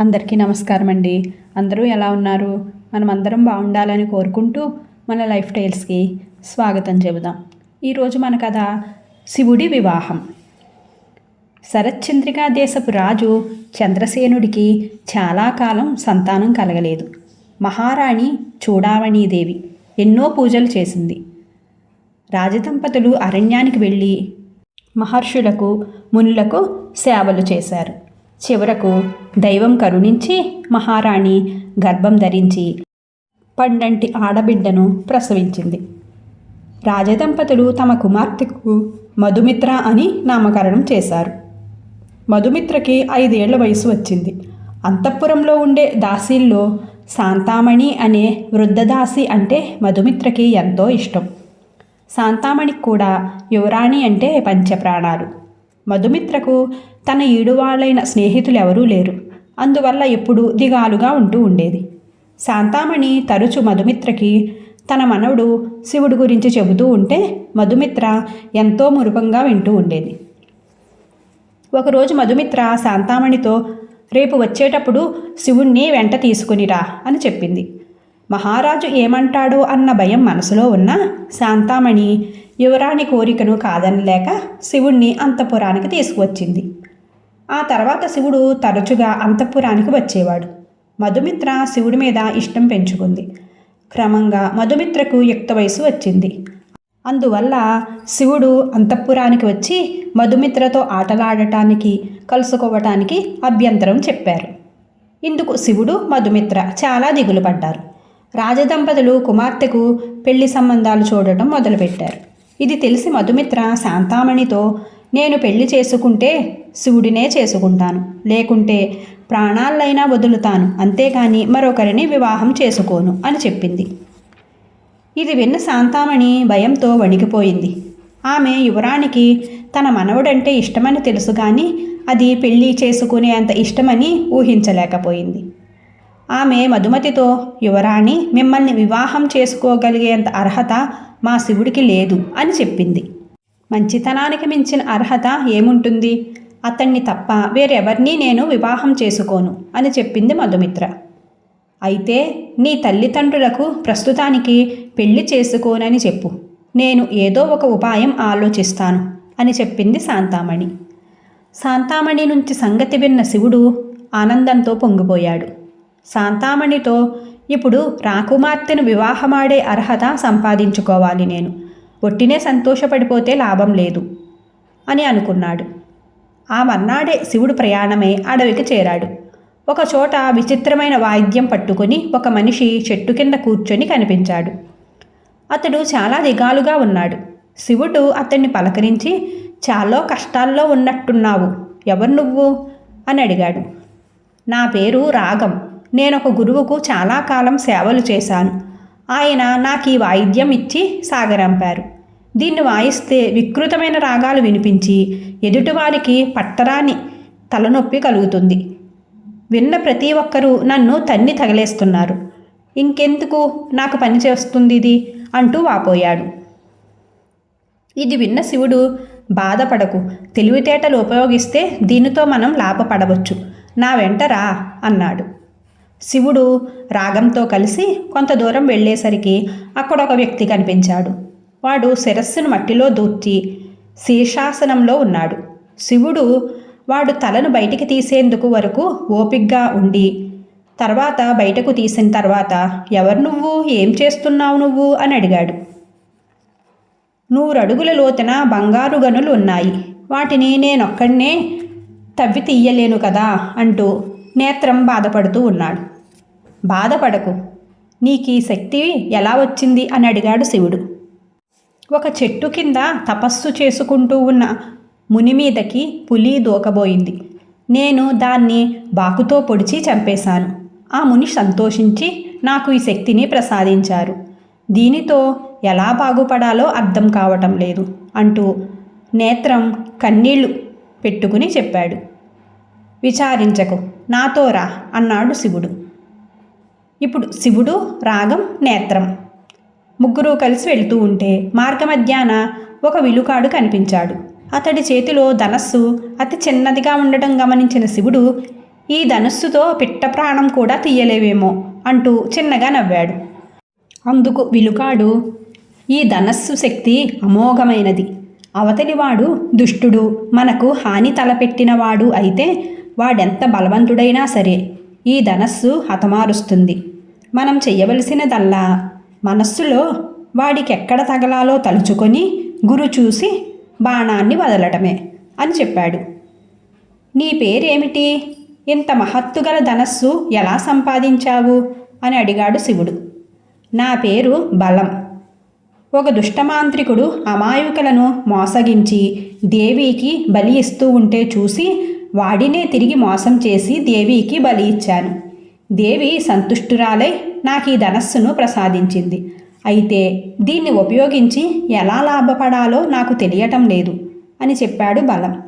అందరికీ నమస్కారం అండి అందరూ ఎలా ఉన్నారు? మనం అందరం బాగుండాలని కోరుకుంటూ మన లైఫ్ స్టైల్స్కి స్వాగతం చెబుదాం. ఈరోజు మన కథ శివుడి వివాహం. శరత్చంద్రికా దేశపు రాజు చంద్రసేనుడికి చాలా కాలం సంతానం కలగలేదు. మహారాణి చూడావణీదేవి ఎన్నో పూజలు చేసింది. రాజదంపతులు అరణ్యానికి వెళ్ళి మహర్షులకు మునులకు సేవలు చేశారు. చివరకు దైవం కరుణించి మహారాణి గర్భం ధరించి పండంటి ఆడబిడ్డను ప్రసవించింది. రాజదంపతులు తమ కుమార్తెకు మధుమిత్ర అని నామకరణం చేశారు. మధుమిత్రకి ఐదేళ్ళ వయసు వచ్చింది. అంతఃపురంలో ఉండే దాసీల్లో శాంతామణి అనే వృద్ధదాసి అంటే మధుమిత్రకి ఎంతో ఇష్టం. శాంతామణికి కూడా యువరాణి అంటే పంచప్రాణాలు. మధుమిత్రకు తన ఈడువాళ్ళైన స్నేహితులు ఎవరూ లేరు. అందువల్ల ఎప్పుడూ దిగాలుగా ఉంటూ ఉండేది. శాంతామణి తరచు మధుమిత్రకి తన మనవడు శివుడు గురించి చెబుతూ ఉంటే మధుమిత్ర ఎంతో మురుపంగా వింటూ ఉండేది. ఒకరోజు మధుమిత్ర శాంతామణితో రేపు వచ్చేటప్పుడు శివుణ్ణి వెంట తీసుకునిరా అని చెప్పింది. మహారాజు ఏమంటాడో అన్న భయం మనసులో ఉన్న శాంతామణి యువరాణి కోరికను కాదనలేక శివుణ్ణి అంతపురానికి తీసుకువచ్చింది. ఆ తర్వాత శివుడు తరచుగా అంతఃపురానికి వచ్చేవాడు. మధుమిత్ర శివుడి మీద ఇష్టం పెంచుకుంది. క్రమంగా మధుమిత్రకు యుక్త వయసు వచ్చింది. అందువల్ల శివుడు అంతఃపురానికి వచ్చి మధుమిత్రతో ఆటలాడటానికి కలుసుకోవటానికి అభ్యంతరం చెప్పారు. ఇందుకు శివుడు మధుమిత్ర చాలా దిగులు పడ్డారు. రాజదంపతులు కుమార్తెకు పెళ్ళి సంబంధాలు చూడటం మొదలుపెట్టారు. ఇది తెలిసి మధుమిత్ర శాంతామణితో నేను పెళ్ళి చేసుకుంటే శివుడినే చేసుకుంటాను. లేకుంటే ప్రాణాలైనా వదులుతాను. అంతేగాని మరొకరిని వివాహం చేసుకోను అని చెప్పింది. ఇది విన్న శాంతామణి భయంతో వణికిపోయింది. ఆమె యువరానికి తన మనవడంటే ఇష్టమని తెలుసు కానీ అది పెళ్ళి చేసుకునేంత ఇష్టమని ఊహించలేకపోయింది. ఆమె మధుమతితో యువరాణి మిమ్మల్ని వివాహం చేసుకోగలిగేంత అర్హత మా శివుడికి లేదు అని చెప్పింది. మంచితనానికి మించిన అర్హత ఏముంటుంది? అతన్ని తప్ప వేరెవరినీ నేను వివాహం చేసుకోను అని చెప్పింది మధుమిత్ర. అయితే నీ తల్లిదండ్రులకు ప్రస్తుతానికి పెళ్ళి చేసుకోనని చెప్పు. నేను ఏదో ఒక ఉపాయం ఆలోచిస్తాను అని చెప్పింది శాంతామణి. శాంతామణి నుంచి సంగతి విన్న శివుడు ఆనందంతో పొంగిపోయాడు. శాంతామణితో ఇప్పుడు రాకుమార్తెను వివాహమాడే అర్హత సంపాదించుకోవాలి నేను. ఒట్టినే సంతోషపడిపోతే లాభం లేదు అని అనుకున్నాడు. ఆ మర్నాడే శివుడు ప్రయాణమై అడవికి చేరాడు. ఒక చోట విచిత్రమైన వాయిద్యం పట్టుకొని ఒక మనిషి చెట్టు కింద కూర్చొని కనిపించాడు. అతడు చాలా దిగాలుగా ఉన్నాడు. శివుడు అతన్ని పలకరించి చాలా కష్టాల్లో ఉన్నట్టున్నావు. ఎవరు నువ్వు అని అడిగాడు. నా పేరు రాగం. నేను ఒక గురువుకు చాలా కాలం సేవలు చేశాను. ఆయన నాకు ఈ వాయిద్యం ఇచ్చి సాగరంపారు. దీన్ని వాయిస్తే వికృతమైన రాగాలు వినిపించి ఎదుటివారికి పట్టరాని తలనొప్పి కలుగుతుంది. విన్న ప్రతి ఒక్కరూ నన్ను తన్ని తగలేస్తున్నారు. ఇంకెందుకు? నాకు పని చేస్తుంది ఇది అంటూ వాపోయాడు. ఇది విన్న శివుడు బాధపడకు. తెలివితేటలు ఉపయోగిస్తే దీనితో మనం లాభపడవచ్చు. నా వెంట రా అన్నాడు. శివుడు రాగంతో కలిసి కొంత దూరం వెళ్ళేసరికి అక్కడ ఒక వ్యక్తి కనిపించాడు. వాడు శిరస్సును మట్టిలో దూర్చి శీర్షాసనంలో ఉన్నాడు. శివుడు వాడు తలను బయటికి తీసేందుకు వరకు ఓపిగ్గా ఉండి తర్వాత బయటకు తీసిన తర్వాత ఎవరు నువ్వు? ఏం చేస్తున్నావు నువ్వు? అని అడిగాడు. నూరడుగుల లోతున బంగారు గనులు ఉన్నాయి. వాటిని నేనొక్కడనే తవ్వి తీయలేను కదా అంటూ నేత్రం బాధపడుతూ ఉన్నాడు. బాధపడకు. నీకు ఈ శక్తి ఎలా వచ్చింది? అని అడిగాడు శివుడు. ఒక చెట్టు కింద తపస్సు చేసుకుంటూ ఉన్న ముని మీదకి పులి దూకబోయింది. నేను దాన్ని బాకుతో పొడిచి చంపేశాను. ఆ ముని సంతోషించి నాకు ఈ శక్తిని ప్రసాదించారు. దీనితో ఎలా బాగుపడాలో అర్థం కావటం లేదు అంటూ నేత్రం కన్నీళ్ళు పెట్టుకుని చెప్పాడు. విచారించకు నాతో రా అన్నాడు శివుడు. ఇప్పుడు శివుడు రాగం నేత్రం. ముగ్గురు కలిసి వెళ్తూ ఉంటే మార్గమధ్యాన ఒక విలుకాడు కనిపించాడు. అతడి చేతిలో ధనస్సు అతి చిన్నదిగా ఉండటం గమనించిన శివుడు ఈ ధనస్సుతో పిట్ట ప్రాణం కూడా తీయలేవేమో అంటూ చిన్నగా నవ్వాడు. అందుకు విలుకాడు ఈ ధనస్సు శక్తి అమోఘమైనది. అవతలివాడు దుష్టుడు మనకు హాని తలపెట్టినవాడు అయితే వాడెంత బలవంతుడైనా సరే ఈ ధనస్సు హతమారుస్తుంది. మనం చేయవలసినదల్లా మనస్సులో వాడికెక్కడ తగలాలో తలుచుకొని గురు చూసి బాణాన్ని వదలటమే అని చెప్పాడు. నీ పేరేమిటి? ఇంత మహత్తుగల ధనస్సు ఎలా సంపాదించావు? అని అడిగాడు శివుడు. నా పేరు బలం. ఒక దుష్టమాంత్రికుడు అమాయకులను మోసగించి దేవికి బలి ఇస్తూ ఉంటే చూసి వాడినే తిరిగి మోసం చేసి దేవికి బలి ఇచ్చాను. దేవి సంతుష్టురాలై నాకు ఈ ధనస్సును ప్రసాదించింది. అయితే దీన్ని ఉపయోగించి ఎలా లాభపడాలో నాకు తెలియటం లేదు అని చెప్పాడు బలం.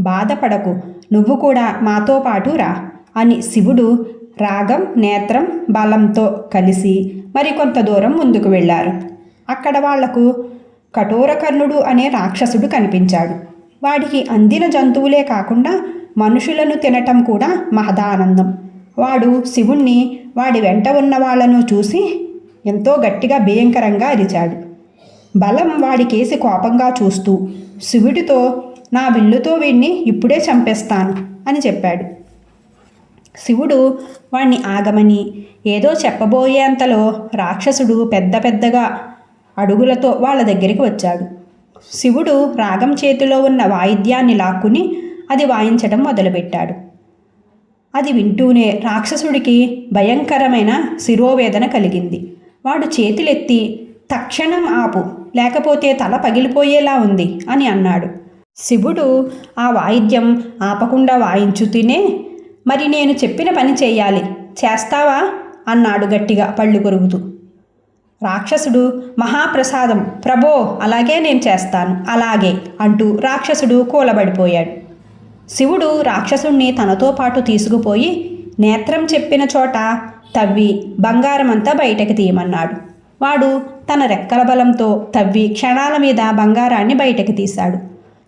బాధపడకు నువ్వు కూడా మాతో పాటు రా అని శివుడు రాగం నేత్రం బలంతో కలిసి మరికొంత దూరం ముందుకు వెళ్ళారు. అక్కడ వాళ్ళకు కఠోరకర్ణుడు అనే రాక్షసుడు కనిపించాడు. వాడికి అందిన జంతువులే కాకుండా మనుషులను తినటం కూడా మహదానందం. వాడు శివుణ్ణి వాడి వెంట ఉన్న వాళ్ళను చూసి ఎంతో గట్టిగా భయంకరంగా అరిచాడు. బలం వాడికేసి కోపంగా చూస్తూ శివుడితో నా విల్లుతో వీణ్ణి ఇప్పుడే చంపేస్తాను అని చెప్పాడు. శివుడు వాణ్ణి ఆగమని ఏదో చెప్పబోయేంతలో రాక్షసుడు పెద్ద పెద్దగా అడుగులతో వాళ్ళ దగ్గరికి వచ్చాడు. శివుడు రాగం చేతిలో ఉన్న వాయిద్యాన్ని లాక్కుని అది వాయించడం మొదలుపెట్టాడు. అది వింటూనే రాక్షసుడికి భయంకరమైన శిరోవేదన కలిగింది. వాడు చేతులెత్తి తక్షణం ఆపు లేకపోతే తల పగిలిపోయేలా ఉంది అని అన్నాడు. శివుడు ఆ వాయిద్యం ఆపకుండా వాయించుతూనే మరి నేను చెప్పిన పని చేయాలి చేస్తావా? అన్నాడు గట్టిగా పళ్ళు కొరుగుతూ రాక్షసుడు మహాప్రసాదం ప్రభో అలాగే నేను చేస్తాను అలాగే అంటూ రాక్షసుడు కూలబడిపోయాడు. శివుడు రాక్షసుణ్ణి తనతో పాటు తీసుకుపోయి నేత్రం చెప్పిన చోట తవ్వి బంగారమంతా బయటకు తీయమన్నాడు. వాడు తన రెక్కల బలంతో తవ్వి క్షణాల మీద బంగారాన్ని బయటకు తీశాడు.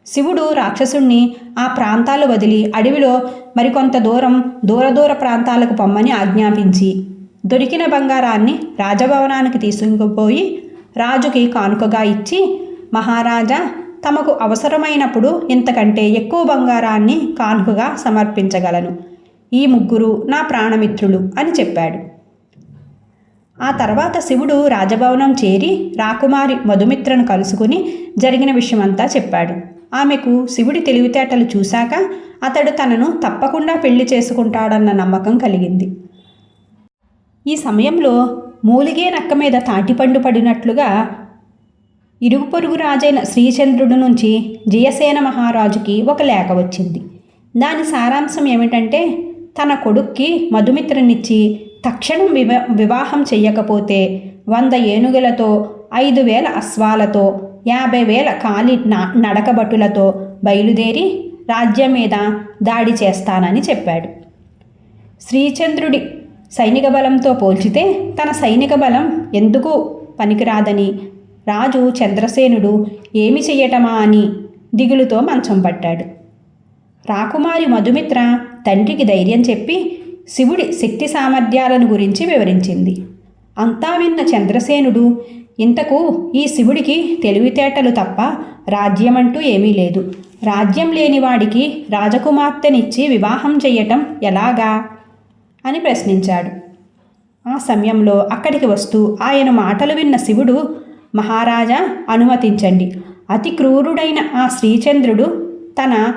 శివుడు రాక్షసుణ్ణి ఆ ప్రాంతాలు వదిలి అడవిలో మరికొంత దూరం దూర దూర ప్రాంతాలకు పొమ్మని ఆజ్ఞాపించి దొరికిన బంగారాన్ని రాజభవనానికి తీసుకుపోయి రాజుకి కానుకగా ఇచ్చి మహారాజా తమకు అవసరమైనప్పుడు ఇంతకంటే ఎక్కువ బంగారాన్ని కానుకగా సమర్పించగలను. ఈ ముగ్గురు నా ప్రాణమిత్రులు అని చెప్పాడు. ఆ తర్వాత శివుడు రాజభవనం చేరి రాకుమారి మధుమిత్రను కలుసుకుని జరిగిన విషయమంతా చెప్పాడు. ఆమెకు శివుడి తెలివితేటలు చూశాక అతడు తనను తప్పకుండా పెళ్ళి చేసుకుంటాడన్న నమ్మకం కలిగింది. ఈ సమయంలో మూలిగే నక్క మీద తాటిపండు పడినట్లుగా ఇరుగు పొరుగు రాజైన శ్రీచంద్రుడు నుంచి జయసేన మహారాజుకి ఒక లేఖ వచ్చింది. దాని సారాంశం ఏమిటంటే తన కొడుక్కి మధుమిత్రనిచ్చి తక్షణం వివ వివాహం చెయ్యకపోతే వంద ఏనుగులతో ఐదు వేల అశ్వాలతో యాభై వేల కాలి నా- నడకబట్టులతో బయలుదేరి రాజ్యం మీద దాడి చేస్తానని చెప్పాడు. శ్రీచంద్రుడి సైనిక బలంతో పోల్చితే తన సైనిక బలం ఎందుకు పనికిరాదని రాజు చంద్రసేనుడు ఏమి చెయ్యటమా అని దిగులుతో మంచం పట్టాడు. రాకుమారి మధుమిత్ర తండ్రికి ధైర్యం చెప్పి శివుడి శక్తి సామర్థ్యాలను గురించి వివరించింది. అంతా విన్న చంద్రసేనుడు ఇంతకు ఈ శివుడికి తెలివితేటలు తప్ప రాజ్యమంటూ ఏమీ లేదు. రాజ్యం లేని వాడికి రాజకుమార్తెనిచ్చి వివాహం చెయ్యటం ఎలాగా అని ప్రశ్నించాడు. ఆ సమయంలో అక్కడికి వస్తూ ఆయన మాటలు విన్న శివుడు మహారాజా అనుమతించండి. అతి క్రూరుడైన ఆ శ్రీచంద్రుడు తన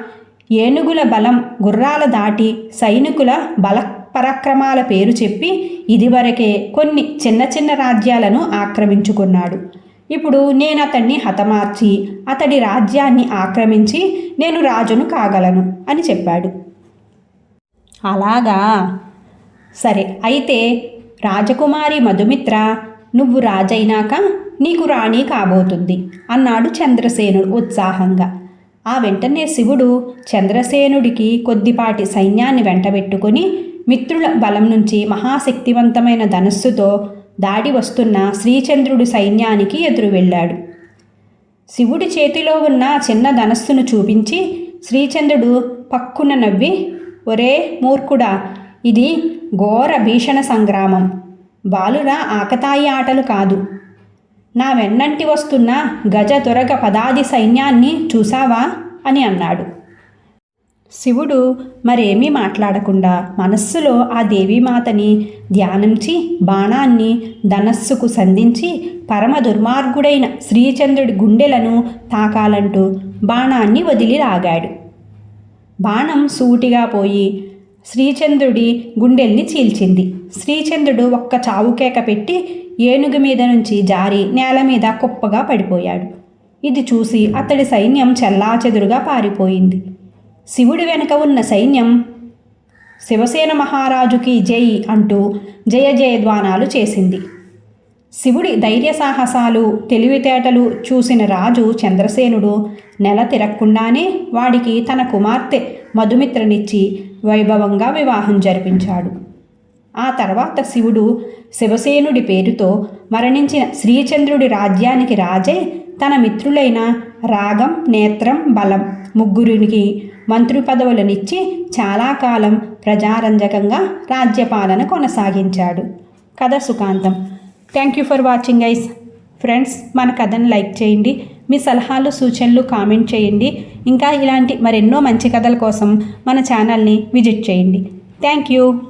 ఏనుగుల బలం గుర్రాల దాటి సైనికుల బల పరాక్రమాల పేరు చెప్పి ఇదివరకే కొన్ని చిన్న చిన్న రాజ్యాలను ఆక్రమించుకున్నాడు. ఇప్పుడు నేను అతన్ని హతమార్చి అతడి రాజ్యాన్ని ఆక్రమించి నేను రాజును కాగలను అని చెప్పాడు. అలాగా? సరే అయితే రాజకుమారి మధుమిత్ర నువ్వు రాజైనాక నీకు రాణి కాబోతుంది అన్నాడు చంద్రసేనుడు ఉత్సాహంగా. ఆ వెంటనే శివుడు చంద్రసేనుడికి కొద్దిపాటి సైన్యాన్ని వెంటబెట్టుకొని మిత్రుల బలం నుంచి మహాశక్తివంతమైన ధనస్సుతో దాడి వస్తున్న శ్రీచంద్రుడి సైన్యానికి ఎదురు వెళ్ళాడు. శివుడి చేతిలో ఉన్న చిన్న ధనస్సును చూపించి శ్రీచంద్రుడు పక్కున నవ్వి ఒరే మూర్ఖుడా ఇది ఘోర భీషణ సంగ్రామం. బాలుల ఆకతాయి ఆటలు కాదు. నా వెన్నంటి వస్తున్న గజ దురగ పదాది సైన్యాన్ని చూసావా అని అన్నాడు. శివుడు మరేమీ మాట్లాడకుండా మనస్సులో ఆ దేవీమాతని ధ్యానించి బాణాన్ని ధనస్సుకు సంధించి పరమ దుర్మార్గుడైన శ్రీచంద్రుడి గుండెలను తాకాలంటూ బాణాన్ని వదిలి లాగాడు. బాణం సూటిగా పోయి శ్రీచంద్రుడి గుండెల్ని చీల్చింది. శ్రీచంద్రుడు ఒక్క చావుకేక పెట్టి ఏనుగు మీద నుంచి జారి నేల మీద కుప్పగా పడిపోయాడు. ఇది చూసి అతడి సైన్యం చెల్లాచెదురుగా పారిపోయింది. శివుడి వెనుక ఉన్న సైన్యం శివసేన మహారాజుకి జై అంటూ జయ జయధ్వానాలు చేసింది. శివుడి ధైర్య సాహసాలు తెలివితేటలు చూసిన రాజు చంద్రసేనుడు నెల తిరక్కుండానే వాడికి తన కుమార్తె మధుమిత్రనిచ్చి వైభవంగా వివాహం జరిపించాడు. ఆ తర్వాత శివుడు శివసేనుడి పేరుతో మరణించిన శ్రీచంద్రుడి రాజ్యానికి రాజే తన మిత్రులైన రాగం నేత్రం బలం ముగ్గురికి మంత్రి పదవులనిచ్చి చాలా కాలం ప్రజారంజకంగా రాజ్యపాలన కొనసాగించాడు. కథ సుఖాంతం. Thank you for watching ice friends మన కథను లైక్ చేయండి. మీ సలహాలు సూచనలు కామెంట్ చేయండి. ఇంకా ఇలాంటి మరెన్నో మంచి కథల కోసం మన ఛానల్ని విజిట్ చేయండి. Thank you